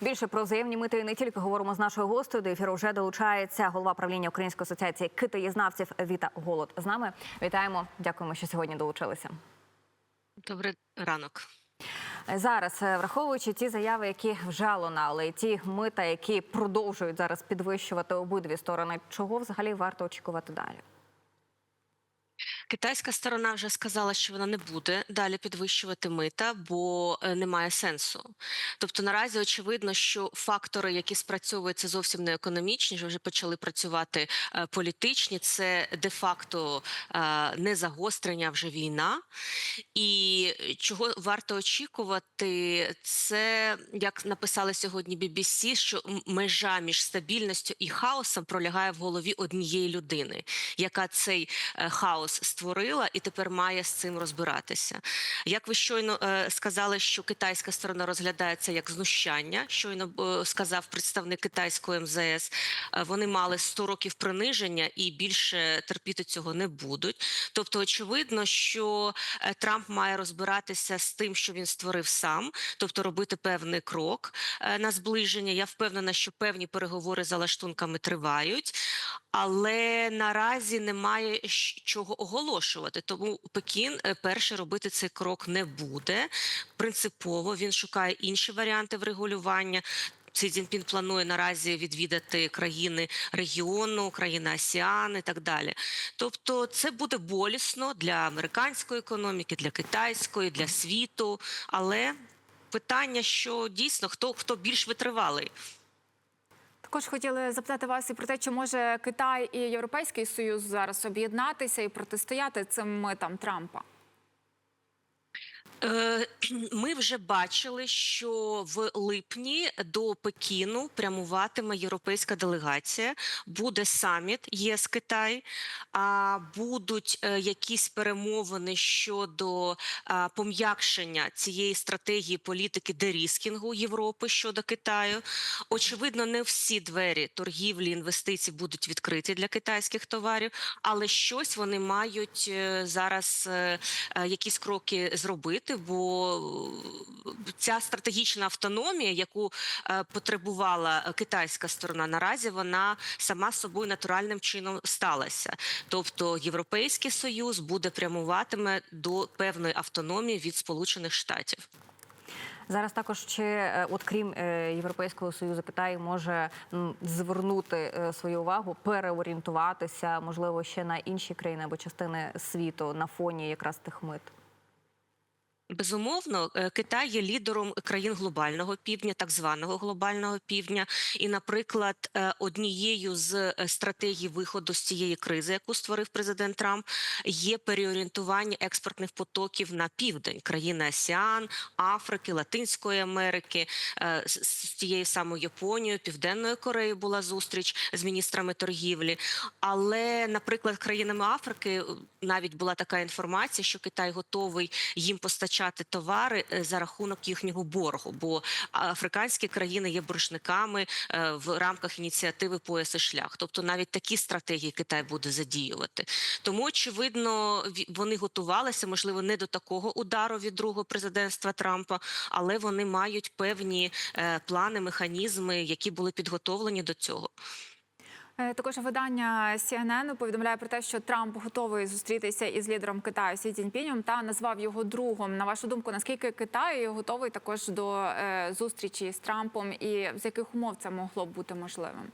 Більше про взаємні мити не тільки говоримо з нашою гостею. До ефіру вже долучається голова правління Української асоціації китаєзнавців Віта Голод. З нами вітаємо. Дякуємо, що сьогодні долучилися. Добрий ранок. Зараз, е, враховуючи ті заяви, які вже лунали, і ті мита, які продовжують зараз підвищувати обидві сторони, чого взагалі варто очікувати далі? Китайська сторона вже сказала, що вона не буде далі підвищувати мита, бо е, немає сенсу. Тобто наразі очевидно, що фактори, які спрацьовують, це зовсім не економічні, вже почали працювати е, політичні. Це де-факто е, не загострення, вже війна. І чого варто очікувати, це як написали сьогодні BBC, що межа між стабільністю і хаосом пролягає в голові однієї людини, яка цей хаос створила і тепер має з цим розбиратися. Як ви щойно е, сказали, що китайська сторона розглядає це як знущання, щойно е, сказав представник китайської МЗС, е, вони мали 100 років приниження і більше терпіти цього не будуть. Тобто, очевидно, що Трамп має розбиратися з тим, що він створив сам, тобто робити певний крок на зближення. Я впевнена, що певні переговори за лаштунками тривають. Але наразі немає чого оголошувати. Тому Пекін е, перший робити цей крок не буде. Принципово він шукає інші варіанти врегулювання. Сі Цзіньпін планує наразі відвідати країни регіону, країни АСІАН і так далі. Тобто, це буде болісно для американської економіки, для китайської, для світу. Але питання, що дійсно хто хто більш витривалий. Також хотіли запитати вас і про те, чи може Китай і Європейський Союз зараз об'єднатися і протистояти цим митам Трампа. Е, Ми вже бачили, що в липні до Пекіну прямуватиме європейська делегація. Буде саміт ЄС Китай. А будуть е, якісь перемовини щодо пом'якшення цієї стратегії політики деріскінгу Європи щодо Китаю. Очевидно, не всі двері торгівлі інвестицій будуть відкриті для китайських товарів, але щось вони мають е, зараз якісь кроки зробити, бо е, ця стратегічна автономія, яку е, потребувала китайська сторона, наразі вона сама собою натуральним чином сталася. Тобто Європейський Союз буде прямуватиме до певної автономії від Сполучених Штатів. Зараз також чи е, от крім е, Європейського союзу Китай може звернути е, свою увагу, переорієнтуватися, можливо, ще на інші країни або частини світу на фоні якраз тих мит. Безумовно, е, Китай є лідером країн глобального півдня, так званого глобального півдня. І, наприклад, е, однією з е, стратегій виходу з цієї кризи, яку створив президент Трамп, є переорієнтування експортних потоків на південь країни АСІАН, Африки, Латинської Америки, з тією самою Японією, Південною Кореєю була зустріч з міністрами торгівлі. Але, наприклад, країнами Африки навіть була така інформація, що Китай готовий їм постачати товари е, за рахунок їхнього боргу, бо африканські країни є боржниками е, в рамках ініціативи «Пояс і шлях. Тобто навіть такі стратегії Китай буде задіювати. Тому очевидно, вони готувалися, можливо, не до такого удару від другого президентства Трампа, але вони мають певні е, плани, механізми, які були підготовлені до цього. Е, Також видання CNN повідомляє про те, що Трамп готовий зустрітися із лідером Китаю Сі Цзіньпінем та назвав його другом. На вашу думку, наскільки Китай готовий також до е, зустрічі з Трампом, і з яких умов це могло б бути можливим?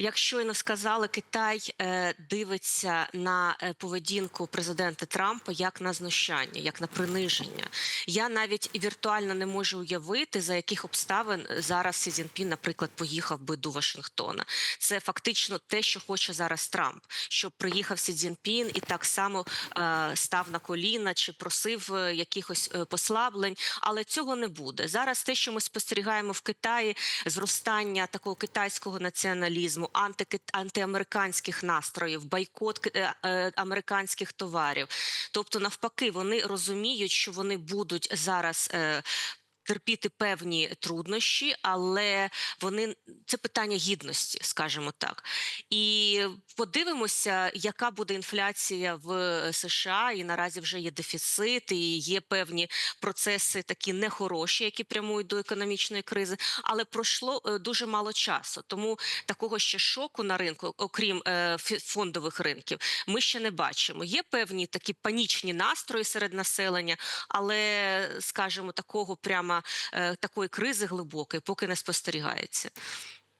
Як щойно сказали, Китай е, дивиться на е, поведінку президента Трампа як на знущання, як на приниження. Я навіть віртуально не можу уявити, за яких обставин зараз Сі Цзіньпін, наприклад, поїхав би до Вашингтона. Це фактично те, що хоче зараз Трамп, щоб приїхав Сі Цзіньпін і так само е, став на коліна чи просив е, якихось е, послаблень, але цього не буде. Зараз те, що ми спостерігаємо в Китаї, зростання такого китайського націоналізму, антикит, антиамериканських настроїв, бойкот е, е, американських товарів. Тобто, навпаки, вони розуміють, що вони будуть зараз. Е, терпіти певні труднощі, але вони це питання гідності, скажімо так. І подивимося, яка буде інфляція в США. І наразі вже є дефіцит, і є певні процеси такі нехороші, які прямують до економічної кризи. Але пройшло е, дуже мало часу. Тому такого ще шоку на ринку, окрім е, фондових ринків, ми ще не бачимо. Є певні такі панічні настрої серед населення, але скажімо, такого прямо е, такої кризи глибокої поки не спостерігається.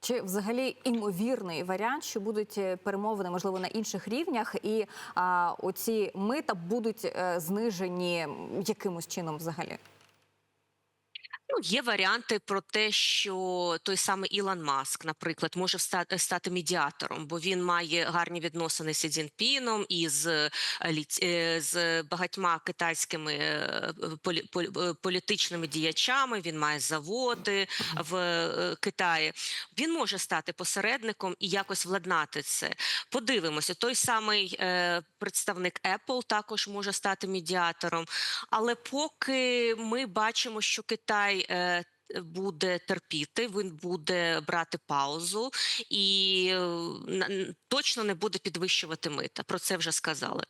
Чи взагалі імовірний варіант, що будуть е, перемовини, можливо, на інших рівнях, і а, оці мита будуть е, знижені якимось чином взагалі? Ну, є варіанти про те, що той самий Ілон Маск, наприклад, може стати, стати медіатором, бо він має гарні відносини з Сі Цзіньпіном і з, е, е, з багатьма китайськими е, полі, полі- е, політичними діячами. Він має заводи в е, Китаї. Він може стати посередником і якось владнати це. Подивимося, той самий е, представник Apple також може стати медіатором. Але поки ми бачимо, що Китай е, буде терпіти, він буде брати паузу і е, точно не буде підвищувати мита. Про це вже сказали.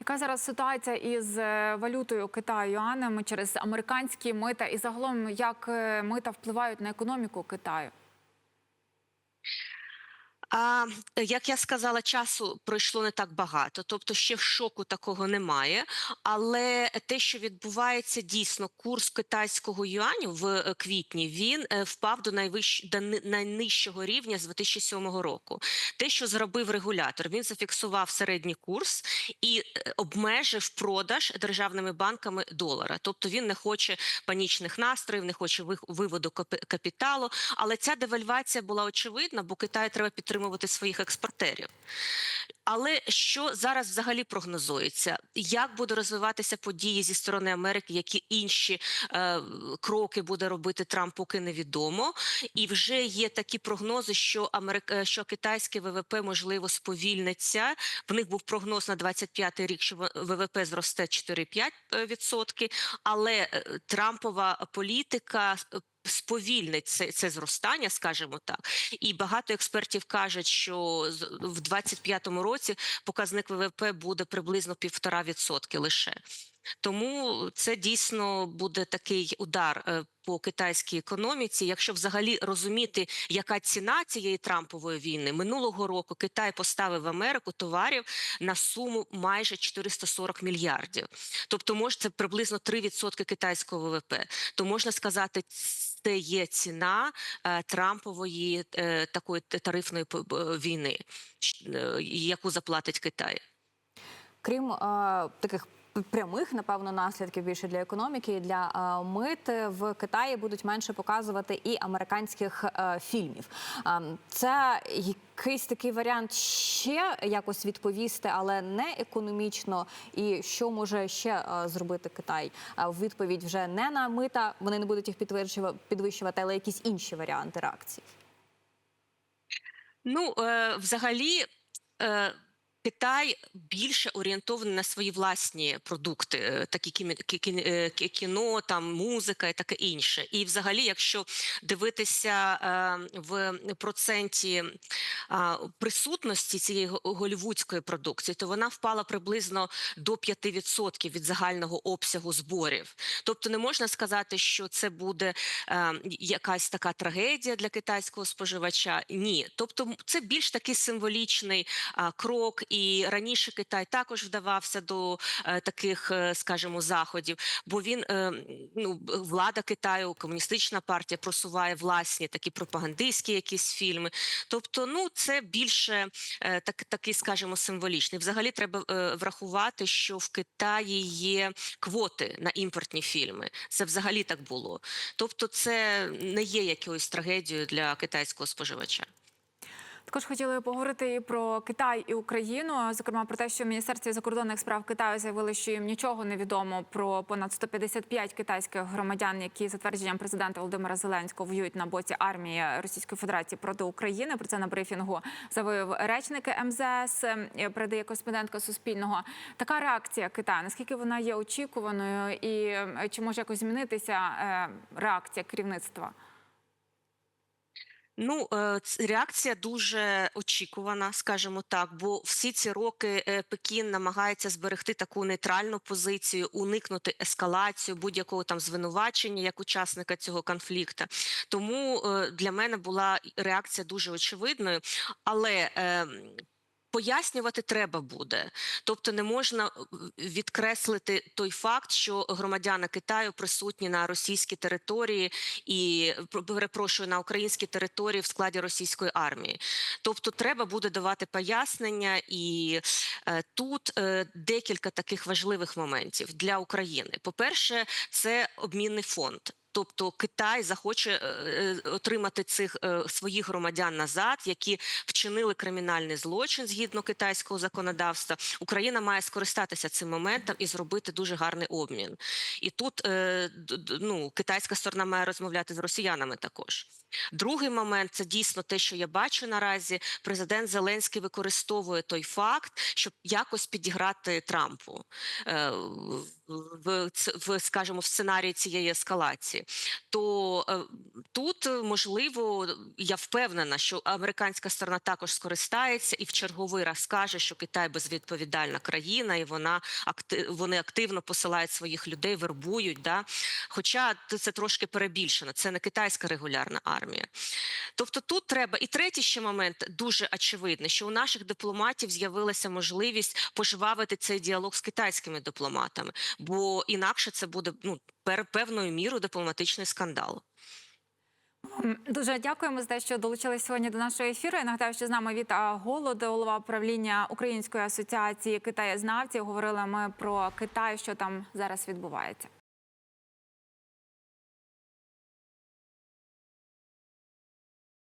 Яка зараз ситуація із е, валютою Китаю юанем через американські мита і загалом як мита впливають на економіку Китаю? А як я сказала, часу пройшло не так багато, тобто ще в шоку такого немає. Але те, що відбувається, дійсно, курс китайського юаню в е, квітні він е, впав до найвищ... до найнижчого рівня з 2007 року. Те, що зробив регулятор, він зафіксував середній курс і е, обмежив продаж державними банками долара. Тобто він не хоче панічних настроїв, не хоче виводу капіталу. Але ця девальвація була очевидна, бо Китаю треба підтримувати своїх експортерів. Але що зараз взагалі прогнозується? Як буде розвиватися події зі сторони Америки, які інші е, кроки буде робити Трамп, поки невідомо. І вже є такі прогнози, що Америк... е, що китайське ВВП можливо сповільниться. В них був прогноз на 25-й рік, що ВВП зросте 4-5%, але е, Трампова політика сповільнить це, це зростання, скажімо так. І багато експертів кажуть, що в 25-му році показник ВВП буде приблизно півтора відсотки лише. Тому це дійсно буде такий удар е, по китайській економіці. Якщо взагалі розуміти, яка ціна цієї Трампової війни минулого року Китай поставив в Америку товарів на суму майже 440 мільярдів. Тобто, може це приблизно 3% китайського ВВП. То можна сказати, це є ціна е, Трампової е, такої тарифної війни, яку заплатить Китай. Крім е, таких прямих, напевно, наслідків більше для економіки і для е, мит в Китаї будуть менше показувати і американських е, фільмів. Е, це якийсь такий варіант ще якось відповісти, але не економічно. І що може ще зробити Китай в відповідь вже не на мита, вони не будуть їх підвищува- підвищувати, але якісь інші варіанти реакції. Ну, взагалі, Китай більше орієнтований на свої власні продукти, е, такі е, кі- кіно, там музика і таке інше. І, взагалі, якщо дивитися е, в проценті присутності цієї голівудської продукції, то вона впала приблизно до 5% від загального обсягу зборів. Тобто, не можна сказати, що це буде якась така трагедія для китайського споживача. Ні, тобто це більш такий символічний крок. І раніше Китай також вдавався до е, таких, е, скажімо, заходів, бо він е, ну влада Китаю, комуністична партія просуває власні такі пропагандистські якісь фільми. Тобто, ну це більше так, такий, скажімо, символічний. Взагалі треба врахувати, що в Китаї є квоти на імпортні фільми. Це взагалі так було. Тобто, це не є якоюсь трагедією для китайського споживача. Також хотіли поговорити і про Китай і Україну. Зокрема, про те, що в Міністерстві закордонних справ Китаю заявили, що їм нічого не відомо про понад 155 китайських громадян, які за твердженням президента Володимира Зеленського воюють на боці армії Російської Федерації проти України. Про це на брифінгу заявив речник МЗС. Передає кореспондентка Суспільного. Така реакція Китаю. Наскільки вона є очікуваною, і чи може якось змінитися е, реакція керівництва? Ну, е, реакція дуже очікувана, скажімо так, бо всі ці роки е, Пекін намагається зберегти таку нейтральну позицію, уникнути ескалацію будь-якого там звинувачення як учасника цього конфлікту. Тому е, для мене була реакція дуже очевидною, але е, Пояснювати треба буде, тобто не можна е, відкреслити той факт, що громадяни Китаю присутні на російській території і перепрошую на українській території в складі російської армії. Тобто, треба буде давати пояснення, і е, тут е, декілька таких важливих моментів для України. По перше, це обмінний фонд. Тобто Китай захоче е, е, отримати цих е, своїх громадян назад, які вчинили кримінальний злочин згідно китайського законодавства. Україна має скористатися цим моментом і зробити дуже гарний обмін. І тут ну, китайська сторона має розмовляти з росіянами також. Другий момент це дійсно те, що я бачу наразі. Президент Зеленський використовує той факт, щоб якось підіграти Трампу в, в скажімо, в сценарії цієї ескалації. То е, тут е, можливо, я впевнена, що американська сторона також скористається і в черговий раз скаже, що Китай безвідповідальна країна, і вона вони активно посилають своїх людей, вербують. Да? Хоча це трошки перебільшено, це не китайська регулярна армія. Тобто тут треба і третій ще момент дуже очевидний, що у наших дипломатів з'явилася можливість пожвавити цей діалог з китайськими дипломатами, бо інакше це буде ну певною мірою дипломатичний скандал. Дуже дякуємо за те, що долучились сьогодні до нашого ефіру. Я нагадаю, що з нами Віта Голод, голова правління Української асоціації китаєзнавців. Говорили ми про Китай, що там зараз відбувається.